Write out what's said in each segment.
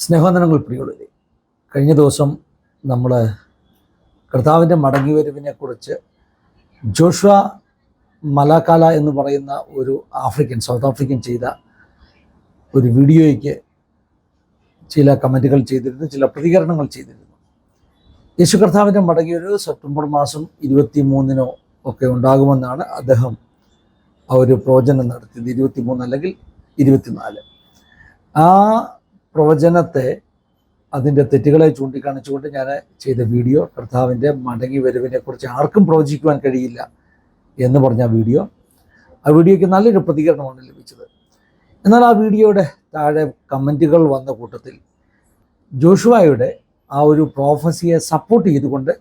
സ്നേഹവന്ദനങ്ങൾ പ്രിയുള്ളവരെ കഴിഞ്ഞ ദിവസം നമ്മൾ കർത്താവിന്റെ മടങ്ങിവരവിനെക്കുറിച്ച് ജോഷ മലാക്കാല എന്ന് പറയുന്ന ഒരു ആഫ്രിക്കൻ സൗത്ത് ആഫ്രിക്കൻ ചെയ്ത ഒരു വീഡിയോയ്ക്ക് ചില കമന്റുകൾ ചെയ്തിരുന്നു ചില പ്രതികരണങ്ങൾ ചെയ്തിരുന്നു. യേശു കർത്താവിന്റെ മടങ്ങിയൊരു സെപ്റ്റംബർ മാസം ഇരുപത്തി മൂന്നിനോ ഒക്കെ ഉണ്ടാകുമെന്നാണ് അദ്ദേഹം ആ ഒരു പ്രവചനം നടത്തിയത് ഇരുപത്തി മൂന്ന് അല്ലെങ്കിൽ ഇരുപത്തിനാല്. ആ പ്രവചനത്തെ അതിന്റെ തെറ്റുകളെ ചൂണ്ടിക്കാണിച്ചുകൊണ്ട് ഞാൻ ചെയ്ത വീഡിയോ കർത്താവിന്റെ മടങ്ങി വരവിനെക്കുറിച്ച് ആർക്കും പ്രവചിക്കുവാൻ കഴിയില്ല എന്ന് പറഞ്ഞ വീഡിയോ. ആ വീഡിയോയ്ക്ക് നല്ലൊരു പ്രതികരണമാണ് ലഭിച്ചത്. എന്നാൽ ആ വീഡിയോയുടെ താഴെ കമന്റുകൾ വന്ന കൂട്ടത്തിൽ ജോഷുവായുടെ ആ ഒരു പ്രോഫസിയെ സപ്പോർട്ട് ചെയ്തുകൊണ്ട്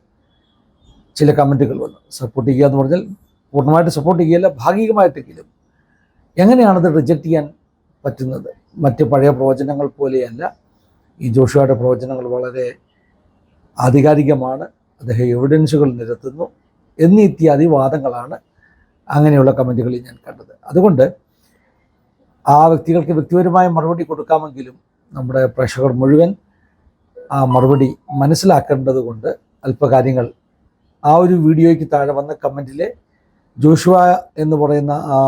ചില കമന്റുകൾ വന്നു. സപ്പോർട്ട് ചെയ്യുക എന്ന് പറഞ്ഞാൽ പൂർണമായിട്ട് സപ്പോർട്ട് ചെയ്യുകയല്ല ഭാഗികമായിട്ടെങ്കിലും എങ്ങനെയാണത് റിജക്റ്റ് ചെയ്യാൻ പറ്റുന്നത്. മറ്റ് പഴയ പ്രവചനങ്ങൾ പോലെയല്ല. ഈ ജോഷുവയുടെ പ്രവചനങ്ങൾ വളരെ ആധികാരികമാണ്. അദ്ദേഹം എവിഡൻസുകൾ നിരത്തുന്നു എന്നീ ഇത്യാദി വാദങ്ങളാണ് അങ്ങനെയുള്ള കമന്റുകളിൽ ഞാൻ കണ്ടത്. അതുകൊണ്ട് ആ വ്യക്തികൾക്ക് വ്യക്തിപരമായ മറുപടി കൊടുക്കാമെങ്കിലും നമ്മുടെ പ്രേക്ഷകർ മുഴുവൻ ആ മറുപടി മനസ്സിലാക്കേണ്ടത് കൊണ്ട് അല്പകാര്യങ്ങൾ ആ ഒരു വീഡിയോയ്ക്ക് താഴെ വന്ന കമന്റിലെ ജോഷുവ എന്ന് പറയുന്ന ആ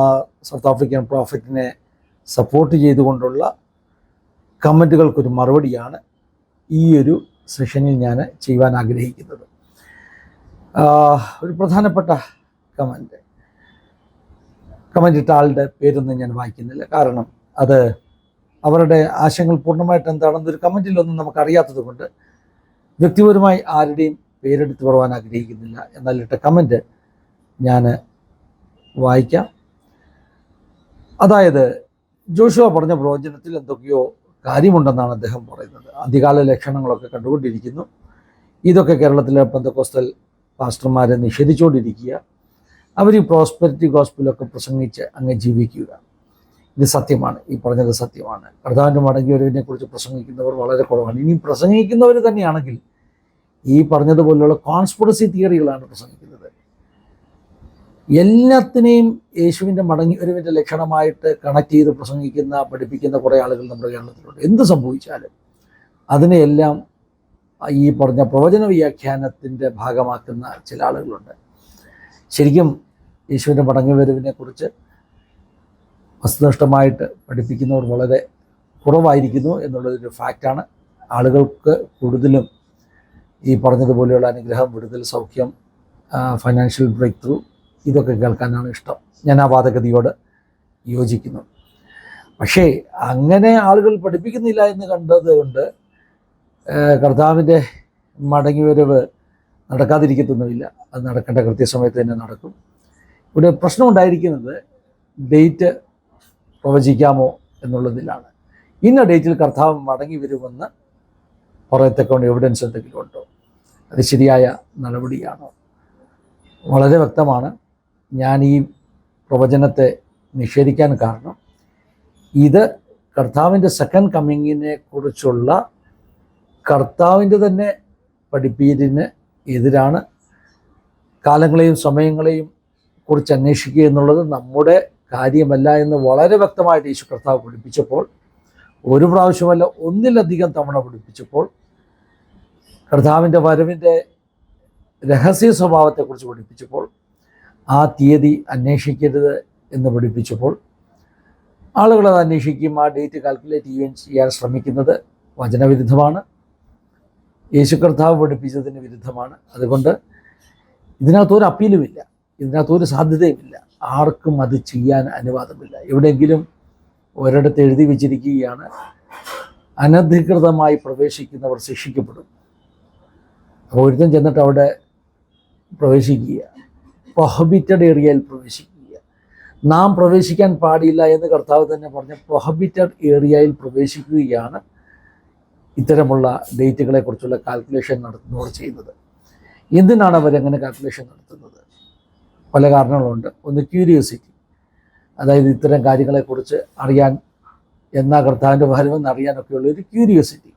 സൗത്ത് ആഫ്രിക്കൻ പ്രോഫറ്റിനെ സപ്പോർട്ട് ചെയ്തുകൊണ്ടുള്ള കമന്റുകൾക്കൊരു മറുപടിയാണ് ഈ ഒരു സെഷനിൽ ഞാൻ ചെയ്യുവാൻ ആഗ്രഹിക്കുന്നത്. ഒരു പ്രധാനപ്പെട്ട കമന്റ് കമന്റ് ഇട്ട ആളുടെ പേരൊന്നും ഞാൻ വായിക്കുന്നില്ല. കാരണം അത് അവരുടെ ആശയങ്ങൾ പൂർണമായിട്ട് എന്താണെന്നൊരു കമന്റിലൊന്നും നമുക്കറിയാത്തത് കൊണ്ട് വ്യക്തിപരമായി ആരുടെയും പേരെടുത്ത് പറയാൻ ആഗ്രഹിക്കുന്നില്ല എന്നാൽ ഇട്ട കമന്റ് ഞാൻ വായിക്കാം. അതായത് ജോഷുവ പറഞ്ഞ പ്രവചനത്തിൽ എന്തൊക്കെയോ കാര്യമുണ്ടെന്നാണ് അദ്ദേഹം പറയുന്നത്. അധികാല ലക്ഷണങ്ങളൊക്കെ കണ്ടുകൊണ്ടിരിക്കുന്നു. ഇതൊക്കെ കേരളത്തിലെ പന്തക്കോസ്തൽ പാസ്റ്റർമാരെ നിഷേധിച്ചുകൊണ്ടിരിക്കുക. അവർ ഈ പ്രോസ്പെരിറ്റി ഗോസ്പിലൊക്കെ പ്രസംഗിച്ച് അങ്ങ് ജീവിക്കുക. ഇത് സത്യമാണ്. ഈ പറഞ്ഞത് സത്യമാണ്. കർത്താവിന്റെ മടങ്ങിയവരവിനെ കുറിച്ച് പ്രസംഗിക്കുന്നവർ വളരെ കുറവാണ്. ഇനി പ്രസംഗിക്കുന്നവർ തന്നെയാണെങ്കിൽ ഈ പറഞ്ഞതുപോലെയുള്ള കോൺസ്പിറസി തിയറികളാണ് പ്രസംഗിക്കുന്നത്. എല്ലാത്തിനെയും യേശുവിന്റെ മടങ്ങി ഒരുവിന്റെ ലക്ഷണമായിട്ട് കണക്ട് ചെയ്ത് പ്രസംഗിക്കുന്ന പഠിപ്പിക്കുന്ന കുറേ ആളുകൾ നമ്മുടെ കേരളത്തിലുണ്ട്. എന്ത് സംഭവിച്ചാലും അതിനെയെല്ലാം ഈ പറഞ്ഞ പ്രവചന വ്യാഖ്യാനത്തിന്റെ ഭാഗമാക്കുന്ന ചില ആളുകളുണ്ട്. ശരിക്കും യേശുവിന്റെ മടങ്ങി കുറിച്ച് വസ്തുനിഷ്ഠമായിട്ട് പഠിപ്പിക്കുന്നവർ വളരെ കുറവായിരിക്കുന്നു എന്നുള്ളതൊരു ഫാക്റ്റാണ്. ആളുകൾക്ക് കൂടുതലും ഈ പറഞ്ഞതുപോലെയുള്ള അനുഗ്രഹം വിടുതൽ സൗഖ്യം ഫൈനാൻഷ്യൽ ബ്രേക്ക് ത്രൂ ഇതൊക്കെ കേൾക്കാനാണ് ഇഷ്ടം. ഞാൻ ആ വാദഗതിയോട് യോജിക്കുന്നു. പക്ഷേ അങ്ങനെ ആളുകൾ പഠിപ്പിക്കുന്നില്ല എന്ന് കണ്ടത് കൊണ്ട് കർത്താവിന്റെ മടങ്ങിവരവ് നടക്കാതിരിക്കത്തൊന്നുമില്ല. അത് നടക്കേണ്ട കൃത്യസമയത്ത് തന്നെ നടക്കും. ഇവിടെ പ്രശ്നം ഉണ്ടായിരിക്കുന്നത് ഡേറ്റ് പ്രവചിക്കാമോ എന്നുള്ളതിലാണ്. ഇന്ന ഡേറ്റിൽ കർത്താവ് മടങ്ങി വരുമെന്ന് പറയത്തക്കൊണ്ട് എവിഡൻസ് എന്തെങ്കിലും ഉണ്ടോ? അത് ശരിയായ നടപടിയാണോ? വളരെ വ്യക്തമാണ്. ഞാൻ ഈ പ്രവചനത്തെ നിഷേധിക്കാൻ കാരണം ഇത് കർത്താവിന്റെ സെക്കൻഡ് കമ്മിങ്ങിനെ കുറിച്ചുള്ള കർത്താവിന്റെ തന്നെ പഠിപ്പീരിന് എതിരാണ്. കാലങ്ങളെയും സമയങ്ങളെയും കുറിച്ച് അന്വേഷിക്കുക എന്നുള്ളത് നമ്മുടെ കാര്യമല്ല എന്ന് വളരെ വ്യക്തമായിട്ട് യേശു കർത്താവ് പഠിപ്പിച്ചപ്പോൾ ഒരു പ്രാവശ്യമല്ല ഒന്നിലധികം തവണ പഠിപ്പിച്ചപ്പോൾ കർത്താവിന്റെ വരവിന്റെ രഹസ്യ സ്വഭാവത്തെക്കുറിച്ച് പഠിപ്പിച്ചപ്പോൾ ആ തീയതി അന്വേഷിക്കരുത് എന്ന് പഠിപ്പിച്ചപ്പോൾ ആളുകൾ അത് അന്വേഷിക്കുകയും ആ ഡേറ്റ് കാൽക്കുലേറ്റ് ചെയ്യുകയും ചെയ്യാൻ ശ്രമിക്കുന്നത് വചനവിരുദ്ധമാണ്. യേശു കർത്താവ് പഠിപ്പിച്ചതിന് വിരുദ്ധമാണ്. അതുകൊണ്ട് ഇതിനകത്തൊരു അപ്പീലുമില്ല. ഇതിനകത്തൊരു സാധ്യതയുമില്ല. ആർക്കും അത് ചെയ്യാൻ അനുവാദമില്ല. എവിടെയെങ്കിലും ഒരിടത്ത് എഴുതി വെച്ചിരിക്കുകയാണ് അനധികൃതമായി പ്രവേശിക്കുന്നവർ ശിക്ഷിക്കപ്പെടും. അപ്പോൾ ഒരുത്തൻ ചെന്നിട്ട് അവിടെ പ്രവേശിക്കുക. പ്രൊഹബിറ്റഡ് ഏരിയയിൽ പ്രവേശിക്കുക. നാം പ്രവേശിക്കാൻ പാടില്ല എന്ന് കർത്താവ് തന്നെ പറഞ്ഞ പ്രൊഹബിറ്റഡ് ഏരിയയിൽ പ്രവേശിക്കുകയാണ് ഇത്തരമുള്ള ഡേറ്റുകളെക്കുറിച്ചുള്ള കാൽക്കുലേഷൻ നടത്തുന്നവർ ചെയ്യുന്നത്. എന്തിനാണ് അവരങ്ങനെ കാൽക്കുലേഷൻ നടത്തുന്നത്? പല കാരണങ്ങളുണ്ട്. ഒന്ന് ക്യൂരിയോസിറ്റി അതായത് ഇത്തരം കാര്യങ്ങളെക്കുറിച്ച് അറിയാൻ എന്നാ കർത്താവിന്റെ ഭാരമെന്ന് അറിയാനൊക്കെയുള്ള ഒരു ക്യൂരിയോസിറ്റി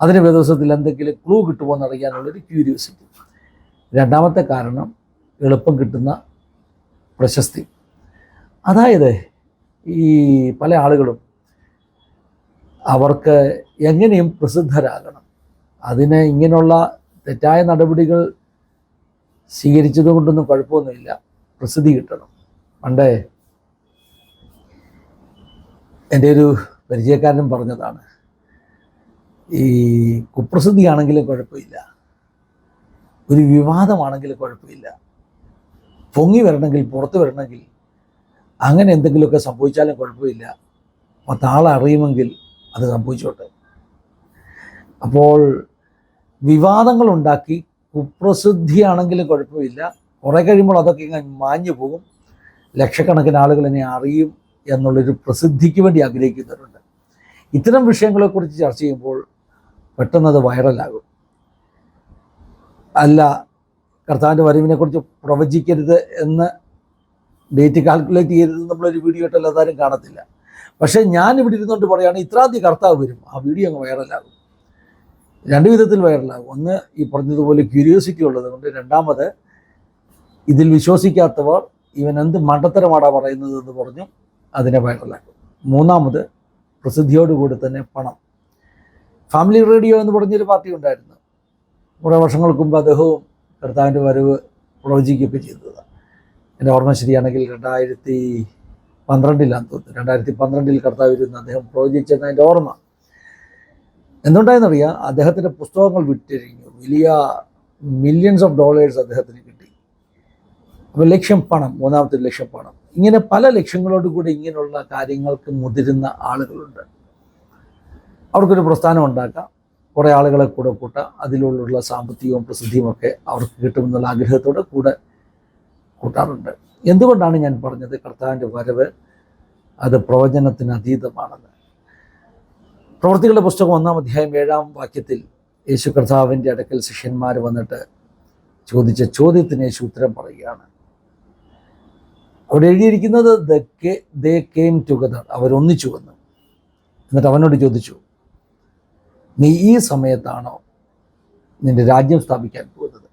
അതിന് ദിവസത്തിൽ എന്തെങ്കിലും ക്ലൂ കിട്ടുമോ എന്ന് അറിയാനുള്ളൊരു ക്യൂരിയോസിറ്റി രണ്ടാമത്തെ കാരണം എളുപ്പം കിട്ടുന്ന പ്രശസ്തി. അതായത് ഈ പല ആളുകളും അവർക്ക് എങ്ങനെയും പ്രസിദ്ധരാകണം. അതിന് ഇങ്ങനെയുള്ള തെറ്റായ നടപടികൾ സ്വീകരിച്ചത് കൊണ്ടൊന്നും കുഴപ്പമൊന്നുമില്ല. പ്രസിദ്ധി കിട്ടണം. പണ്ടേ എന്റെ ഒരു പരിചയക്കാരൻ പറഞ്ഞതാണ് ഈ കുപ്രസിദ്ധിയാണെങ്കിലും കുഴപ്പമില്ല ഒരു വിവാദമാണെങ്കിലും കുഴപ്പമില്ല. പൊങ്ങി വരണമെങ്കിൽ പുറത്ത് വരണമെങ്കിൽ അങ്ങനെ എന്തെങ്കിലുമൊക്കെ സംഭവിച്ചാലും കുഴപ്പമില്ല. പത്താളെ അറിയുമെങ്കിൽ അത് സംഭവിച്ചോട്ടെ. അപ്പോൾ വിവാദങ്ങൾ ഉണ്ടാക്കി കുപ്രസിദ്ധിയാണെങ്കിലും കുഴപ്പമില്ല. കുറേ കഴിയുമ്പോൾ അതൊക്കെ ഇങ്ങനെ മാഞ്ഞു പോകും. ലക്ഷക്കണക്കിന് ആളുകൾ എന്നെ അറിയും എന്നുള്ളൊരു പ്രസിദ്ധിക്ക് വേണ്ടി ആഗ്രഹിക്കുന്നവരുണ്ട് ഇത്തരം വിഷയങ്ങളെക്കുറിച്ച് ചർച്ച ചെയ്യുമ്പോൾ പെട്ടെന്ന് അത് വൈറലാകും. അല്ല കർത്താവിന്റെ വരവിനെക്കുറിച്ച് പ്രവചിക്കരുത് എന്ന് ഡേറ്റ് കാൽക്കുലേറ്റ് ചെയ്തത് നമ്മളൊരു വീഡിയോ ഇട്ട് എല്ലാവരും കാണത്തില്ല. പക്ഷേ ഞാൻ ഇവിടെ ഇരുന്നുകൊണ്ട് പറയുകയാണ് ഇത്രാന്തി കർത്താവ് വരും. ആ വീഡിയോ അങ്ങ് വൈറലാകും രണ്ട് വിധത്തിൽ വൈറലാകും ഒന്ന് ഈ പറഞ്ഞതുപോലെ ക്യൂരിയോസിറ്റി ഉള്ളത് കൊണ്ട് രണ്ടാമത് ഇതിൽ വിശ്വസിക്കാത്തവർ ഇവൻ എന്ത് മണ്ടത്തരമാടാ പറയുന്നത് എന്ന് പറഞ്ഞു അതിനെ വൈറലാക്കും മൂന്നാമത് പ്രസിദ്ധിയോടുകൂടി തന്നെ പണം. ഫാമിലി റേഡിയോ എന്ന് പറഞ്ഞൊരു പാർട്ടി ഉണ്ടായിരുന്നു. കുറേ വർഷങ്ങൾക്ക് മുമ്പ് അദ്ദേഹവും കർത്താവിന്റെ വരവ് പ്രവചിക്കുകയൊക്കെ ചെയ്തതാണ്. എന്റെ ഓർമ്മ ശരിയാണെങ്കിൽ രണ്ടായിരത്തി പന്ത്രണ്ടിലാന്ന് തോന്നുന്നു. രണ്ടായിരത്തി പന്ത്രണ്ടിൽ കർത്താവ് ഇരുന്ന് അദ്ദേഹം പ്രവചിച്ചെന്ന് എന്റെ ഓർമ്മ. എന്തുണ്ടായെന്നറിയാം? അദ്ദേഹത്തിന്റെ പുസ്തകങ്ങൾ വിറ്റഴിഞ്ഞു. വലിയ മില്യൺസ് ഓഫ് ഡോളേഴ്സ് അദ്ദേഹത്തിന് കിട്ടി. അപ്പോൾ ലക്ഷ്യം പണം മൂന്നാമത്തെ ലക്ഷ്യം പണം. ഇങ്ങനെ പല ലക്ഷ്യങ്ങളോട് കൂടി ഇങ്ങനെയുള്ള കാര്യങ്ങൾക്ക് മുതിരുന്ന ആളുകളുണ്ട്. അവർക്കൊരു പ്രസ്ഥാനം ഉണ്ടാക്കാം. കുറേ ആളുകളെ കൂടെ കൂട്ട. അതിലുള്ള സാമ്പത്തികവും പ്രസിദ്ധിയും ഒക്കെ അവർക്ക് കിട്ടുമെന്നുള്ള ആഗ്രഹത്തോടെ കൂടെ കൂട്ടാറുണ്ട്. എന്തുകൊണ്ടാണ് ഞാൻ പറഞ്ഞത് കർത്താവിന്റെ വരവ് അത് പ്രവചനത്തിന് അതീതമാണെന്ന്? പ്രവൃത്തികളുടെ പുസ്തകം ഒന്നാം അധ്യായം ഏഴാം വാക്യത്തിൽ യേശു കർത്താവിന്റെ അടുക്കൽ ശിഷ്യന്മാർ വന്നിട്ട് ചോദിച്ച ചോദ്യത്തിന് യേശു ഉത്തരം പറയുകയാണ്. അവിടെ എഴുതിയിരിക്കുന്നത് ദേ കെയിം ടുഗദർ അവരൊന്നിച്ചു വന്നു. എന്നിട്ട് അവനോട് ചോദിച്ചു നീ ഈ സമയത്താണോ നിന്റെ രാജ്യം സ്ഥാപിക്കാൻ പോകുന്നത്?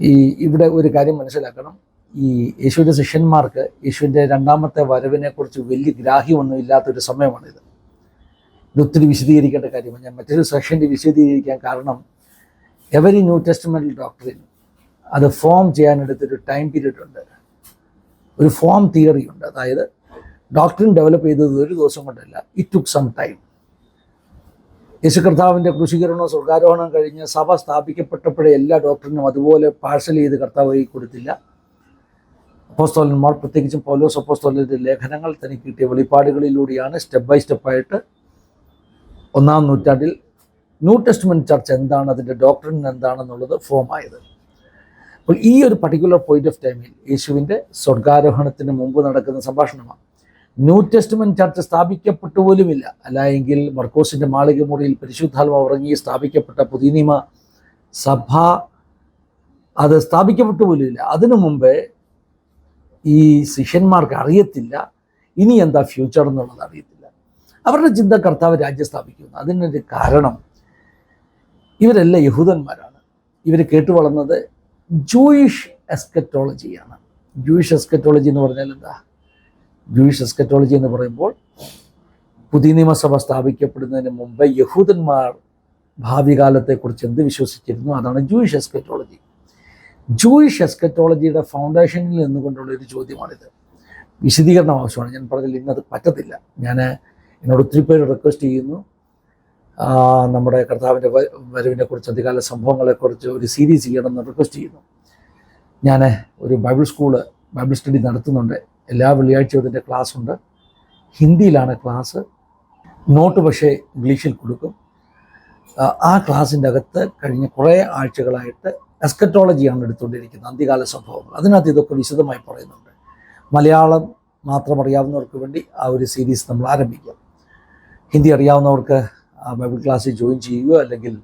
ഈ ഇവിടെ ഒരു കാര്യം മനസ്സിലാക്കണം. ഈ യേശുവിന്റെ ശിഷ്യന്മാർക്ക് യേശുവിന്റെ രണ്ടാമത്തെ വരവിനെക്കുറിച്ച് വലിയ ഗ്രാഹ്യമൊന്നും ഇല്ലാത്തൊരു സമയമാണിത്. ഇത് ഒത്തിരി വിശദീകരിക്കേണ്ട കാര്യമാണ്. ഞാൻ മറ്റൊരു സെഷനിൽ വിശദീകരിക്കാൻ കാരണം എവരി ന്യൂ ടെസ്റ്റ്മെന്റൽ ഡോക്ടറിൻ അത് ഫോം ചെയ്യാനെടുത്തൊരു ടൈം പീരീഡ് ഉണ്ട്. ഒരു ഫോം തിയറി ഉണ്ട്. അതായത് ഡോക്ടറിൻ ഡെവലപ്പ് ചെയ്തത് ഒരു ദിവസം കൊണ്ടല്ല it took some time Yeshu കർത്താവിന്റെ കൃഷികരണോ സ്വർഗാരോഹണം കഴിഞ്ഞ് സഭ സ്ഥാപിക്കപ്പെട്ടപ്പോഴേ എല്ലാ ഡോക്ടറിനും അതുപോലെ പാഴ്സൽ ചെയ്ത് കർത്താവ് കൊടുത്തില്ല. അപ്പോസ്തോലന്മാർ പ്രത്യേകിച്ചും പൗലോസ് അപ്പോസ്തോലിന്റെ ലേഖനങ്ങൾ തനിക്ക് കിട്ടിയ വെളിപ്പാടുകളിലൂടെയാണ് സ്റ്റെപ്പ് ബൈ സ്റ്റെപ്പായിട്ട് ഒന്നാം നൂറ്റാണ്ടിൽ ന്യൂ ടെസ്റ്റ്മെന്റ് ചർച്ച് എന്താണ് അതിന്റെ ഡോക്ടറിൻ എന്താണെന്നുള്ളത് ഫോം ആയത്. അപ്പോൾ ഈ ഒരു പർട്ടിക്കുലർ പോയിന്റ് ഓഫ് ടൈമിൽ യേശുവിന്റെ സ്വർഗാരോഹണത്തിന് മുമ്പ് നടക്കുന്ന സംഭാഷണമാണ്. ന്യൂ ടെസ്റ്റ്മെന്റ് ചർച്ച് സ്ഥാപിക്കപ്പെട്ടു പോലുമില്ല. അല്ല എങ്കിൽ മർക്കോസിന്റെ മാളിക മുറിയിൽ പരിശുദ്ധാത്മ ഉറങ്ങി സ്ഥാപിക്കപ്പെട്ട പുതിയ നിയമ സഭ അത് സ്ഥാപിക്കപ്പെട്ടു പോലുമില്ല. അതിനു മുമ്പേ ഈ ശിഷ്യന്മാർക്ക് അറിയത്തില്ല. ഇനി എന്താ ഫ്യൂച്ചർ എന്നുള്ളത് അറിയത്തില്ല. അവരുടെ ചിന്ത കർത്താവ് രാജ്യം സ്ഥാപിക്കുന്നു. അതിനൊരു കാരണം ഇവരെല്ലാം യഹൂദന്മാരാണ്. ഇവർ കേട്ടു വളർന്നത് ജൂയിഷ് എസ്കറ്റോളജിയാണ് ജൂയിഷ് എസ്കറ്റോളജി എന്ന് പറഞ്ഞാൽ എന്താ? ജൂയിഷ് എസ്കറ്റോളജി എന്ന് പറയുമ്പോൾ പുതിയ നിയമസഭ സ്ഥാപിക്കപ്പെടുന്നതിന് മുമ്പ് യഹൂദന്മാർ ഭാവി കാലത്തെക്കുറിച്ച് എന്ത് വിശ്വസിച്ചിരുന്നു? അതാണ് ജൂയിഷ് എസ്കറ്റോളജി ജൂയിഷ് എസ്കറ്റോളജിയുടെ ഫൗണ്ടേഷനിൽ നിന്നുകൊണ്ടുള്ള ഒരു ചോദ്യമാണിത്. വിശദീകരണം ആവശ്യമാണ്. ഞാൻ പറഞ്ഞില്ല ഇന്നത് പറ്റത്തില്ല. ഞാൻ എന്നോട് ഒത്തിരി പേര് റിക്വസ്റ്റ് ചെയ്യുന്നു. നമ്മുടെ കർത്താവിന്റെ വരവിനെ കുറിച്ച് അധികാല സംഭവങ്ങളെക്കുറിച്ച് ഒരു സീരീസ് ചെയ്യണമെന്ന് റിക്വസ്റ്റ് ചെയ്യുന്നു. ഞാൻ ഒരു ബൈബിൾ സ്കൂൾ ബൈബിൾ സ്റ്റഡി നടത്തുന്നുണ്ട്. എല്ലാ വെള്ളിയാഴ്ചയും അതിന്റെ ക്ലാസ് ഉണ്ട്. ഹിന്ദിയിലാണ് ക്ലാസ്. നോട്ട് പക്ഷേ ഇംഗ്ലീഷിൽ കൊടുക്കും. ആ, ക്ലാസ്സിന്റെ അകത്ത് കഴിഞ്ഞ കുറേ ആഴ്ചകളായിട്ട് എസ്കറ്റോളജിയാണ് എടുത്തുകൊണ്ടിരിക്കുന്നത് അന്ത്യകാല സംഭവങ്ങൾ. അതിനകത്ത് ഇതൊക്കെ വിശദമായി പറയുന്നുണ്ട്. മലയാളം മാത്രം അറിയാവുന്നവർക്ക് വേണ്ടി ആ ഒരു സീരീസ് നമ്മൾ ആരംഭിക്കാം. ഹിന്ദി അറിയാവുന്നവർക്ക് ആ ബൈബിൾ ക്ലാസ്സിൽ ജോയിൻ ചെയ്യുകയോ അല്ലെങ്കിൽ